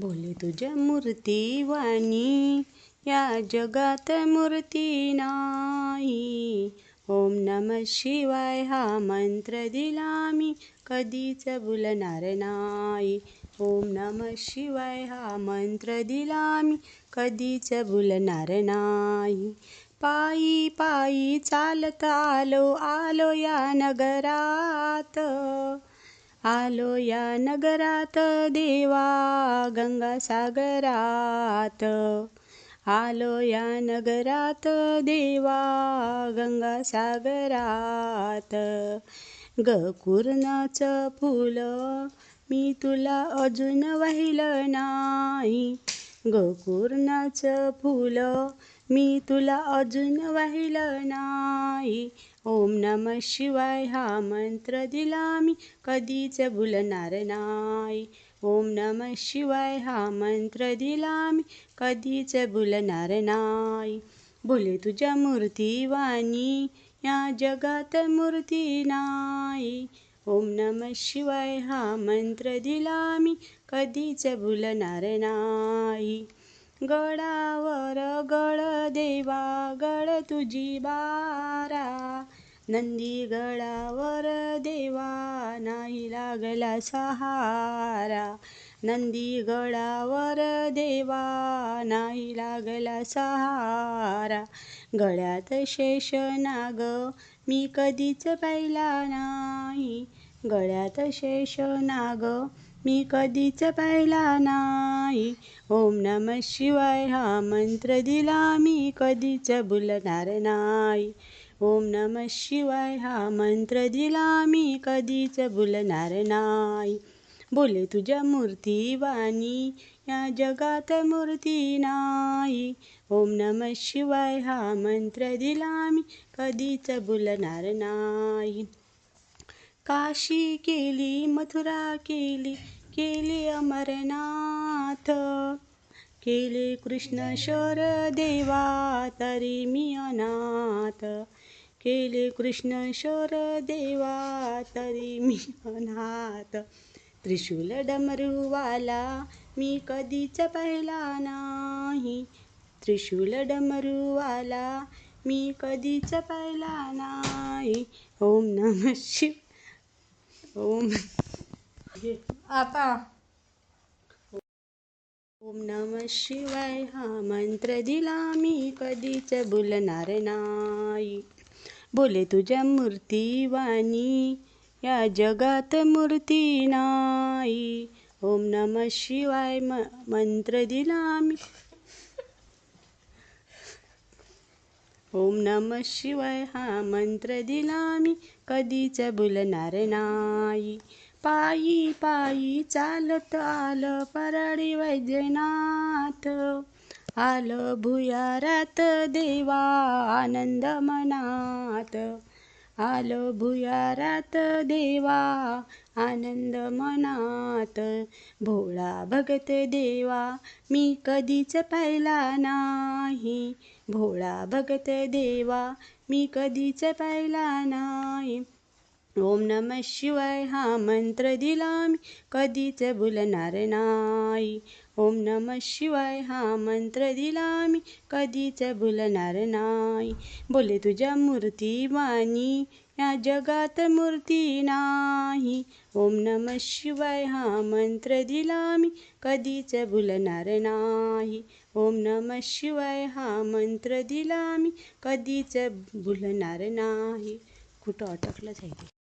बोले तुझ्या मूर्ती वाणी या जगात मूर्ती नाही. ओम नम शिवाय हा मंत्र दिला मी कधीच भुलणार नाही. ओम नम शिवाय हा मंत्र दिला मी कधीच भुलणार नाही. पायी पायी चालत आलो आलो या नगरात. आलो या नगरात देवा गंगासागरात आलो या नगरात देवा गंगासागरात गकुर्णाचं फुलं मी तुला अजून वाहिलं नाही. गकुर्णाचं फुलं मी तुला अजून वाहिलं नाही. ओम नम शिवाय हा मंत्र दिला मी कधीच भुलणार नाही. ओम नम शिवाय हा मंत्र दिला मी कधीच भुलणार नाही. बोले तुझ्या मूर्तीवाणी या जगात मूर्ती नाही. ओम नम शिवाय हा मंत्र दिला मी कधीच भुलणार नाही. गडावर गड देवा गड तुझी बारा. नंदी गडावर देवा नाही लागला सहारा. नंदी गडावर देवा नाही लागला सहारा. गळ्यात शेष नाग मी कधीच पाहिला नाही. गळ्यात शेष नाग मी कधीच पाहिला नाही. ओम नम शिवाय हा मंत्र दिला मी कधीच भुलणार नाही. ओम नम शिवाय हा मंत्र दिला मी कधीच भुलणार नाही. बोले तुझ्या मूर्ती वाणी या जगात मूर्ती नाही. ओम नम शिवाय हा मंत्र दिला मी कधीच भुलणार नाही. काशी केली मथुरा केली केले अमरनाथ. केले कृष्ण शर देवा तरी मी अनाथ. केले कृष्ण शोर देवा तरी मी अनाथ. त्रिशूल डमरूवाला मी कधीच पाहिला नाही. त्रिशूल डमरूवाला मी कधीच पाहिला नाही. ओम नम शिव ओम आता. ओम नम शिवाय हा मंत्र दिला मी कधीच बोलणार नाही. बोले तुझ्या मूर्तीवाणी या जगात मूर्ती नाही. ओम नम शिवाय म मंत्र दिला मी. ओम नम शिवाय हा मंत्र दिला मी कधीच बोलणार नाही. पायी पायी चालत आलं परळी वैद्यनाथ. आलं भुयारात देवा आनंद मनात. आलं भुयारात देवा आनंद मनात. भोळा भगत देवा मी कधीच पाहिला नाही. भोळा भगत देवा मी कधीच पाहिला नाही. ओम नम शिवाय हा मंत्र दिला मी कधीच भुलणार नाही. ओम नम शिवाय हा मंत्र दिला मी कधीच भुलणार नाही. बोले तुझ्या मूर्ती वाणी या जगात मूर्ती नाही. ओम नम शिवाय हा मंत्र दिला मी कधीच भुलणार नाही. ओम नम शिवाय हा मंत्र दिला मी कधीच भुलणार नाही. कुठं अटकलंच आहे